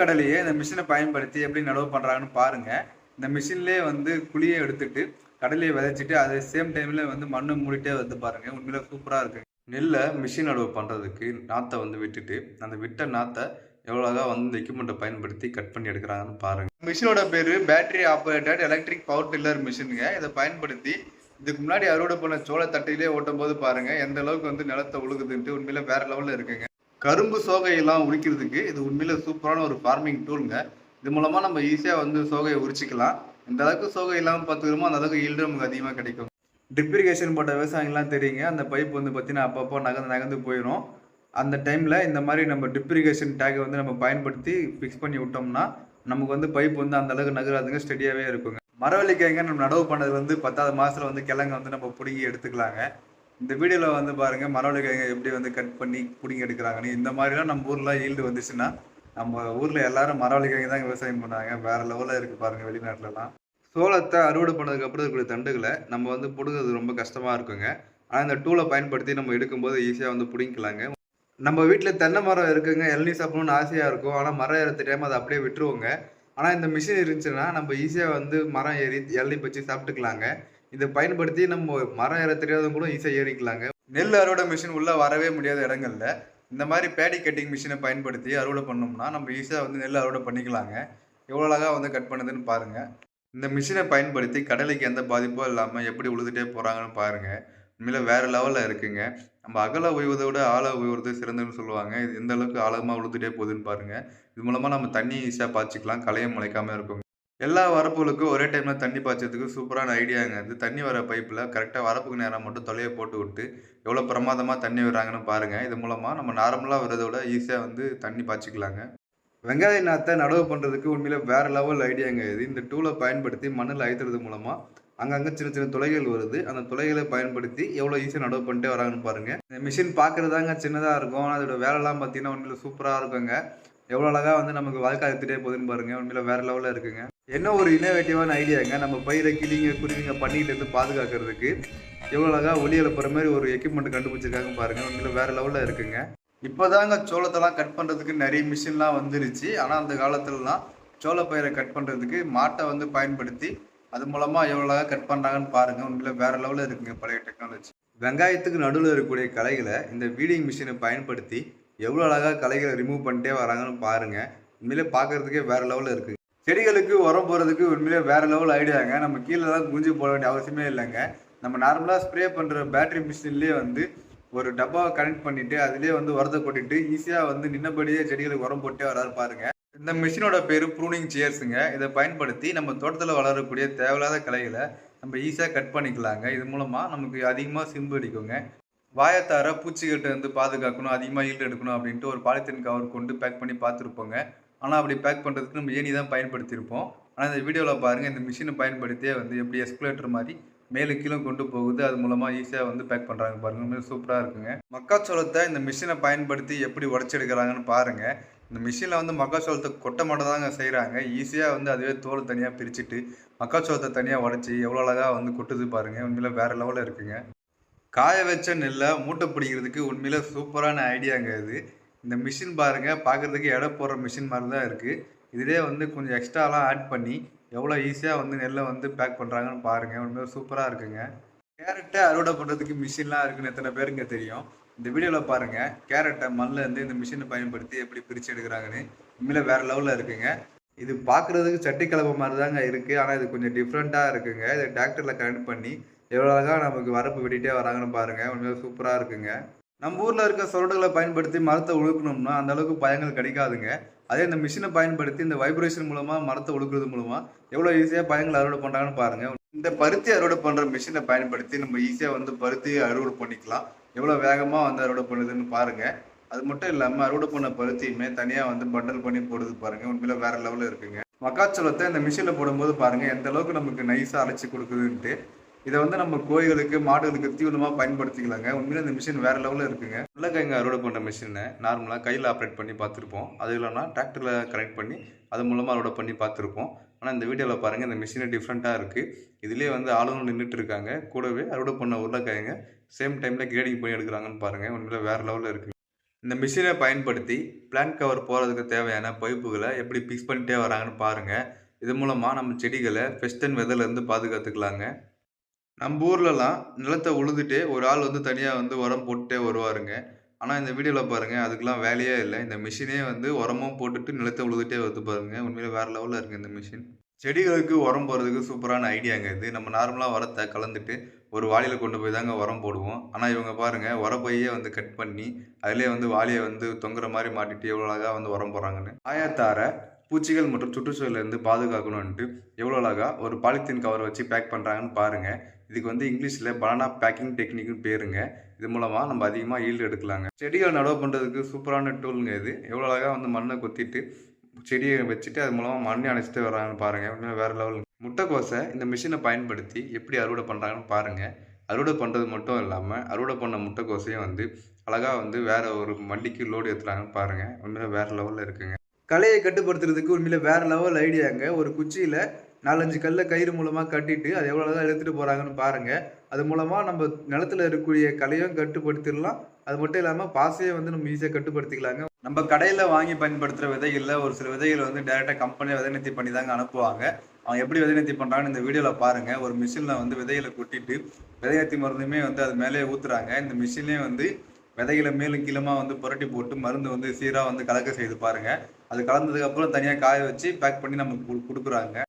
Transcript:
கடலையே இந்த மிஷினை பயன்படுத்தி எப்படி நடவு பண்ணுறாங்கன்னு பாருங்க. இந்த மிஷின்லேயே வந்து குழியை எடுத்துட்டு கடலையை விதைச்சிட்டு அதே சேம் டைம்ல வந்து மண்ணு மூடிட்டே வந்து பாருங்க. உண்மையில சூப்பராக இருக்கு. நெல்லை மிஷின் நடவு பண்ணுறதுக்கு நாற்றை வந்து விட்டுட்டு அந்த விட்ட நாற்றை எவ்வளோதா வந்து இந்த எக்யூப்மெண்ட்டை பயன்படுத்தி கட் பண்ணி எடுக்கிறாங்கன்னு பாருங்க. மிஷினோட பேர் battery operated electric power tiller மிஷினுங்க இதை பயன்படுத்தி இதுக்கு முன்னாடி அறுவடை பண்ண சோள தட்டையிலே ஓட்டும் போது பாருங்க எந்த அளவுக்கு வந்து நிலத்தை உழுகுதுன்ட்டு உண்மையில வேற லெவலில் இருக்குங்க. கரும்பு சோகையெல்லாம் உரிக்கிறதுக்கு இது உண்மையில சூப்பரான ஒரு ஃபார்மிங் டூலுங்க இது மூலமா நம்ம ஈஸியாக வந்து சோகையை உரிச்சிக்கலாம். இந்த அளவுக்கு சோகை இல்லாமல் பார்த்துக்கிறோமோ அந்த அளவுக்கு ஈல்டு நமக்கு அதிகமாக கிடைக்கும். டிப்ரிகேஷன் போட்ட விவசாயிகள்லாம் தெரியுங்க. அந்த பைப் வந்து பார்த்தீங்கன்னா அப்பப்போ நகர்ந்து நகர்ந்து போயிடும் அந்த டைமில் இந்த மாதிரி நம்ம டிப்ரிகேஷன் டேக்கை வந்து நம்ம பயன்படுத்தி ஃபிக்ஸ் பண்ணி விட்டோம்னா நமக்கு வந்து பைப் வந்து அந்த அளவுக்கு நகராதுங்க ஸ்டெடியாகவே இருக்குங்க. மரவள்ளிக்காய்ங்க நம்ம நடவு பண்ணது வந்து பத்தாவது மாதத்தில் வந்து கிழங்க வந்து நம்ம பிடுங்கி எடுத்துக்கலாங்க. இந்த வீடியோவில் வந்து பாருங்கள் மரவள்ளிக்கிழங்க எப்படி வந்து கட் பண்ணி பிடிங்கி எடுக்கிறாங்கன்னு. இந்த மாதிரிலாம் நம்ம ஊரில் ஈல்டு வந்துச்சுன்னா நம்ம ஊரில் எல்லாரும் மரவள்ளிக்கிழங்கு தான் விவசாயம் பண்ணாங்க. வேற லெவலில் இருக்குது பாருங்கள் வெளிநாட்டிலலாம். சோளத்தை அறுவடை பண்ணதுக்கு அப்புறம் இருக்கிற தண்டுகளை நம்ம வந்து பிடுங்கிறது ரொம்ப கஷ்டமாக இருக்குங்க. ஆனால் இந்த டூலை பயன்படுத்தி நம்ம எடுக்கும்போது ஈஸியாக வந்து பிடிங்கிக்கலாங்க. நம்ம வீட்டில் தென்னை மரம் இருக்குங்க இளநீ சாப்பிடணும்னு ஆசையாக இருக்கும். ஆனால் மரம் ஏற தெரியாமல் அதை அப்படியே விட்டுருவோங்க. ஆனால் இந்த மிஷின் இருந்துச்சுன்னா நம்ம ஈஸியாக வந்து மரம் ஏறி இளநீ பச்சு சாப்பிட்டுக்கலாங்க. இதை பயன்படுத்தி நம்ம மரம் ஏற தெரியாதவங்க கூட ஈஸியாக ஏறிக்கலாங்க. நெல் அறுவடை மிஷின் உள்ளே வரவே முடியாத இடங்கள்ல இந்த மாதிரி பேடி கட்டிங் மிஷினை பயன்படுத்தி அறுவடை பண்ணோம்னா நம்ம ஈஸியாக வந்து நெல் அறுவடை பண்ணிக்கலாங்க. எவ்வளோ அழகாக வந்து கட் பண்ணுதுன்னு பாருங்கள் இந்த மிஷினை பயன்படுத்தி கடலைக்கு எந்த பாதிப்பும் இல்லாமல் எப்படி உழுதுட்டே போகிறாங்கன்னு பாருங்கள் உண்மையில் வேறு லெவலில் இருக்குங்க. நம்ம அகல உயர்வதை விட ஆழ உயர்வது சிறந்ததுன்னு சொல்லுவாங்க. இது எந்த அளவுக்கு ஆழமாக உழுதுட்டே போகுதுன்னு பாருங்கள் இது மூலமாக நம்ம தண்ணி ஈஸியாக பாய்ச்சிக்கலாம். களையம் முளைக்காமல் இருக்கும். எல்லா வரப்புகளுக்கும் ஒரே டைமில் தண்ணி பாய்ச்சதுக்கு சூப்பரான ஐடியாங்க இது தண்ணி வர பைப்பில் கரெக்டாக வரப்புக்கு நேரம் மட்டும் தொலையை போட்டு விட்டு எவ்வளோ பிரமாதமாக தண்ணி வராங்கன்னு பாருங்கள் இது மூலமாக நம்ம நார்மலாக வரதை விட ஈஸியாக வந்து தண்ணி பாய்ச்சிக்கலாங்க. வெங்காய நாற்றை நடவு பண்ணுறதுக்கு உண்மையில் வேற லெவல் ஐடியாங்க இது. இந்த டூலை பயன்படுத்தி மண்ணில் அழுத்துறது மூலமாக அங்கங்கே சின்ன சின்ன துளைகள் வருது. அந்த துளைகளை பயன்படுத்தி எவ்வளோ ஈஸியாக நடவு பண்ணிட்டே வராங்கன்னு பாருங்கள் இந்த மிஷின் பார்க்குறதாங்க சின்னதாக இருக்கும். ஆனால் அதோட வேலைலாம் பார்த்தீங்கன்னா உண்மையில் சூப்பராக இருக்குங்க. எவ்வளோ அழகாக வந்து நமக்கு வாழ்க்கை அழுத்துட்டே போகுதுன்னு பாருங்க. உண்மையில் வேற லெவலில் இருக்குங்க. என்ன ஒரு இனோவேட்டிவான ஐடியாங்க நம்ம பயிரை கிளிங்க குருவிங்க பண்ணிக்கிட்டு இருந்து பாதுகாக்கிறதுக்கு எவ்வளோ அழகாக ஒளி எழுப்புற மாதிரி ஒரு எக்யூப்மெண்ட் கண்டுபிடிச்சிருக்காங்க பாருங்க. உண்மையில வேற லெவலில் இருக்குங்க. இப்போதாங்க சோளத்தெல்லாம் கட் பண்ணுறதுக்கு நிறைய மிஷின்லாம் வந்துருச்சு. ஆனால் அந்த காலத்துலலாம் சோள பயிரை கட் பண்ணுறதுக்கு மாட்டை வந்து பயன்படுத்தி அது மூலமாக எவ்வளோ அழகாக கட் பண்ணுறாங்கன்னு பாருங்கள் உண்மையில வேற லெவலில் இருக்குங்க பழைய டெக்னாலஜி வெங்காயத்துக்கு நடுவில் இருக்கக்கூடிய களைகளை இந்த வீடிங் மிஷினை பயன்படுத்தி எவ்வளோ அழகாக களைகளை ரிமூவ் பண்ணிட்டே வராங்கன்னு பாருங்கள் உண்மையிலே பார்க்கறதுக்கே வேறு லெவலில் இருக்குது செடிகளுக்கு உரம் போகிறதுக்கு உண்மையிலே வேறு லெவல் ஐடியாங்க நம்ம கீழே தான் குஞ்சு போட வேண்டிய அவசியமே இல்லைங்க. நம்ம நார்மலாக ஸ்ப்ரே பண்ணுற பேட்டரி மிஷின்லேயே வந்து ஒரு டப்பாவை கனெக்ட் பண்ணிட்டு அதுலேயே வந்து உரத்தை கொட்டிட்டு ஈஸியாக வந்து நின்னபடியே செடிகளுக்கு உரம் போட்டே வராரு பாருங்க. இந்த மிஷினோட பேர் ப்ரூனிங் சேர்ஸுங்க இதை பயன்படுத்தி நம்ம தோட்டத்தில் வளரக்கூடிய தேவையில்லாத கலைகளை நம்ம ஈஸியாக கட் பண்ணிக்கலாங்க. இது மூலமாக நமக்கு அதிகமாக சிம்பு அடிக்குங்க. வாயத்தார பூச்சிக்கிட்ட இருந்து பாதுகாக்கணும் அதிகமாக ஈல்டு எடுக்கணும் அப்படின்ட்டு ஒரு பாலித்தீன் கவர் கொண்டு பேக் பண்ணி பார்த்துருப்போங்க. ஆனால் அப்படி பேக் பண்ணுறதுக்கு நம்ம ஏணி தான் பயன்படுத்தியிருப்போம். ஆனால் இந்த வீடியோவில் பாருங்கள் இந்த மிஷினை பயன்படுத்தியே வந்து எப்படி எஸ்குலேட்டர் மாதிரி மேலே கீழே கொண்டு போகுது. அது மூலமாக ஈஸியாக வந்து பேக் பண்ணுறாங்க பாருங்கள் சூப்பராக இருக்குங்க. மக்காச்சோளத்தை இந்த மிஷினை பயன்படுத்தி எப்படி உடச்செடுக்கிறாங்கன்னு பாருங்கள் இந்த மிஷினில் வந்து மக்காச்சோளத்தை கொட்டை மட்டும் தாங்க செய்கிறாங்க ஈஸியாக வந்து அதுவே தோல் தனியாக பிரிச்சுட்டு மக்காச்சோளத்தை தனியாக உடச்சி எவ்வளோ அழகாக வந்து கொட்டுது பாருங்கள் உண்மையில் வேறு லெவலில் இருக்குங்க. காய வச்ச நெல்லை மூட்டை பிடிக்கிறதுக்கு உண்மையில் சூப்பரான ஐடியாங்க இது. இந்த மிஷின் பாருங்கள் பார்க்கறதுக்கு எடை போடுற மிஷின் மாதிரி தான் இருக்குது இதிலே வந்து கொஞ்சம் எக்ஸ்ட்ராலாம் ஆட் பண்ணி எவ்வளோ ஈஸியாக வந்து நெல்லை வந்து பேக் பண்ணுறாங்கன்னு பாருங்கள் ஒன்றுமே சூப்பராக இருக்குங்க. கேரட்டை அறுவடை பண்ணுறதுக்கு மிஷின்லாம் இருக்குன்னு எத்தனை பேருங்க தெரியும்? இந்த வீடியோவில் பாருங்கள் கேரட்டை மண்ணில் இருந்து இந்த மிஷினை பயன்படுத்தி எப்படி பிரித்து எடுக்கிறாங்கன்னு. உண்மையில் வேறு லெவலில் இருக்குங்க. இது பார்க்குறதுக்கு சட்டி கலப்பு மாதிரி தாங்க இருக்குது ஆனால் இது கொஞ்சம் டிஃப்ரெண்ட்டாக இருக்குங்க. இதை டிராக்டரில் கனெக்ட் பண்ணி எவ்வளோ அழகாக நமக்கு வரப்பு வெட்டிகிட்டே வராங்கன்னு பாருங்கள் உண்மையாக சூப்பராக இருக்குங்க. நம்ம ஊரில் இருக்க சொரடுகளை பயன்படுத்தி மரத்தை உழுக்கணும்னா அந்த அளவுக்கு பயங்கள் கிடைக்காதுங்க. அதே இந்த மிஷினை பயன்படுத்தி இந்த வைப்ரேஷன் மூலமாக மரத்தை உழுக்கிறது மூலமாக எவ்வளோ ஈஸியாக பயங்கள் அறுவடை பண்ணுறாங்கன்னு பாருங்கள் இந்த பருத்தி அறுவடை பண்ணுற மிஷினை பயன்படுத்தி நம்ம ஈஸியாக வந்து பருத்தியை அறுவடை பண்ணிக்கலாம். எவ்வளோ வேகமாக வந்து அறுவடை பண்ணுதுன்னு பாருங்கள் அது மட்டும் இல்லாமல் அறுவடை பண்ண பருத்தியுமே தனியாக வந்து பண்டல் பண்ணி போடுது பாருங்கள் உண்மையில வேற லெவலில் இருக்குங்க. மக்காச்சோளத்தை இந்த மிஷினில் போடும்போது பாருங்கள் எந்த அளவுக்கு நமக்கு நைஸாக அரைச்சி கொடுக்குதுன்ட்டு இதை வந்து நம்ம கோயிலுக்கு மாடுகளுக்கு தீவனமாக பயன்படுத்திக்கலாங்க. உண்மையில இந்த மிஷின் வேற லெவலில் இருக்குங்க. உருளைக்கிழங்கு அறுவடை பண்ணுற மிஷினை நார்மலாக கையில் ஆப்ரேட் பண்ணி பார்த்துருப்போம். அது இல்லைன்னா டிராக்டரில் கனெக்ட் பண்ணி அது மூலமாக அறுவடை பண்ணி பார்த்துருப்போம். ஆனால் இந்த வீடியோவில் பாருங்கள் இந்த மிஷினு டிஃப்ரெண்ட்டாக இருக்குது இதுலேயே வந்து ஆளுங்களும் நின்றுட்டு இருக்காங்க. கூடவே அறுவடை பண்ண உருளைக்கிழங்க சேம் டைமில் கிரேடிங் பண்ணி எடுக்கிறாங்கன்னு பாருங்கள் உண்மையில் வேறு லெவலில் இருக்குது இந்த மிஷினை பயன்படுத்தி பிளான்ட் கவர் போகிறதுக்கு தேவையான பைப்புகளை எப்படி பிக்ஸ் பண்ணிட்டே வராங்கன்னு பாருங்கள் இது மூலமாக நம்ம செடிகளை பெஸ்ட் அண்ட் வெதர்லேருந்து பாதுகாத்துக்கலாங்க. நம்ம ஊர்லலாம் நிலத்தை உழுதுட்டே ஒரு ஆள் வந்து தனியாக வந்து உரம் போட்டுட்டே வருவாருங்க. ஆனால் இந்த வீடியோவில் பாருங்கள் அதுக்கெலாம் வேலையே இல்லை. இந்த மிஷினே வந்து உரமும் போட்டுட்டு நிலத்தை உழுதுட்டே வந்து பாருங்கள் உண்மையிலே வேறு லெவலில் இருக்குது இந்த மிஷின். செடிகளுக்கு உரம் போடுறதுக்கு சூப்பரான ஐடியாங்க இது. நம்ம நார்மலாக உரத்தை கலந்துட்டு ஒரு வாளியில் கொண்டு போய் தாங்க உரம் போடுவோம். ஆனால் இவங்க பாருங்கள் உரப்பையே வந்து கட் பண்ணி அதிலே வந்து வாளியை வந்து தொங்குற மாதிரி மாட்டிட்டு எவ்வளோ அழகாக வந்து உரம் போடுறாங்கன்னு. ஆயத்தார பூச்சிகள் மற்றும் சுற்றுச்சூழலேருந்து பாதுகாக்கணும்ன்ட்டு எவ்வளோ அழகாக ஒரு பாலித்தீன் கவர் வச்சு பேக் பண்ணுறாங்கன்னு பாருங்கள் இதுக்கு வந்து இங்கிலீஷில் பனானா பேக்கிங் டெக்னிக்னு பேருங்க. இது மூலமாக நம்ம அதிகமாக ஈல்டு எடுக்கலாங்க. செடிகள் நடவு பண்ணுறதுக்கு சூப்பரான டூலுங்க இது. எவ்வளோ அழகாக வந்து மண்ணை கொத்திட்டு செடியை வச்சுட்டு அது மூலமாக மண்ணை அணைச்சிட்டு வராங்கன்னு பாருங்கள் வேறு லெவல் முட்டைக்கோசை இந்த மிஷினை பயன்படுத்தி எப்படி அறுவடை பண்ணுறாங்கன்னு பாருங்கள் அறுவடை பண்ணுறது மட்டும் இல்லாமல் அறுவடை பண்ண முட்டைக்கோசையும் வந்து அழகாக வந்து வேறு ஒரு வண்டிக்கு லோடு ஏற்றுறாங்கன்னு பாருங்கள் உண்மையில வேறு லெவலில் இருக்குங்க. கலையை கட்டுப்படுத்துறதுக்கு உண்மையில் வேறு லெவல் ஐடியாங்க ஒரு குச்சியில் நாலஞ்சு கல்லை கயிறு மூலமாக கட்டிட்டு அது எவ்வளோ எடுத்துகிட்டு போகிறாங்கன்னு பாருங்கள் அது மூலமாக நம்ம நிலத்துல இருக்கக்கூடிய கலையும் கட்டுப்படுத்திடலாம். அது மட்டும் இல்லாமல் பாசையை வந்து நம்ம ஈஸியாக கட்டுப்படுத்திக்கலாங்க. நம்ம கடையில் வாங்கி பயன்படுத்துகிற விதைகளில் ஒரு சில விதைகள் வந்து டேரெக்டாக கம்பெனியை விதை நிறுத்தி பண்ணி தாங்க அனுப்புவாங்க. அவங்க எப்படி விதை நிறுத்தி பண்ணுறாங்கன்னு இந்த வீடியோவில் பாருங்கள் ஒரு மிஷினில் வந்து விதைகளை கொட்டிட்டு விதை நிறுத்தி மருந்துமே வந்து அது மேலே ஊற்றுறாங்க இந்த மிஷினே வந்து விதைகளை மேலும் கீழமா வந்து புரட்டி போட்டு மருந்து வந்து சீராக வந்து கலக்க செய்து பாருங்கள் அது கலந்ததுக்கப்புறம் தனியாக காய வச்சு பேக் பண்ணி நமக்கு கு- கொடுக்குறாங்க.